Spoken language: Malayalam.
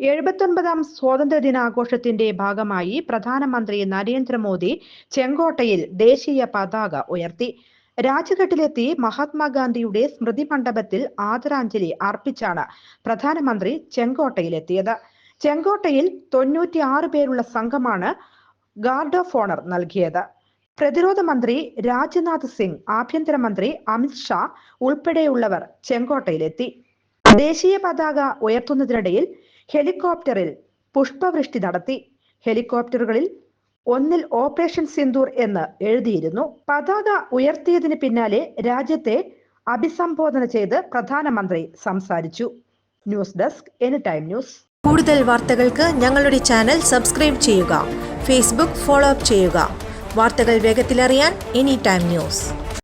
എഴുപത്തൊൻപതാം സ്വാതന്ത്ര്യ ദിനാഘോഷത്തിന്റെ ഭാഗമായി പ്രധാനമന്ത്രി നരേന്ദ്രമോദി ചെങ്കോട്ടയിൽ ദേശീയ പതാക ഉയർത്തി. രാജ്ഘട്ടിലെത്തി മഹാത്മാഗാന്ധിയുടെ സ്മൃതി മണ്ഡപത്തിൽ ആദരാഞ്ജലി അർപ്പിച്ചാണ് പ്രധാനമന്ത്രി ചെങ്കോട്ടയിലെത്തിയത്. ചെങ്കോട്ടയിൽ തൊണ്ണൂറ്റിയാറ് പേരുള്ള സംഘമാണ് ഗാർഡ് ഓഫ് ഓണർ നൽകിയത്. പ്രതിരോധ മന്ത്രി രാജ്നാഥ് സിംഗ് ആഭ്യന്തരമന്ത്രി അമിത്ഷാ ഉൾപ്പെടെയുള്ളവർ ചെങ്കോട്ടയിലെത്തി. ദേശീയ പതാക ഉയർത്തുന്നതിനിടയിൽ ഹെലികോപ്റ്ററിൽ പുഷ്പവൃഷ്ടി നടത്തി. ഹെലികോപ്റ്ററുകളിൽ ഒന്നിൽ ഓപ്പറേഷൻ സിന്ദൂർ എന്ന് എഴുതിയിരുന്നു. പതാക ഉയർത്തിയതിന് പിന്നാലെ രാജ്യത്തെ അഭിസംബോധന ചെയ്ത് പ്രധാനമന്ത്രി സംസാരിച്ചു. News desk any time news. കൂടുതൽ വാർത്തകൾക്ക് ഞങ്ങളുടെ ചാനൽ സബ്സ്ക്രൈബ് ചെയ്യുക ഫേസ്ബുക്ക് ഫോളോ അപ്പ് ചെയ്യുക. വാർത്തകൾ വേഗത്തിലറിയാൻ എനി ടൈം ന്യൂസ്.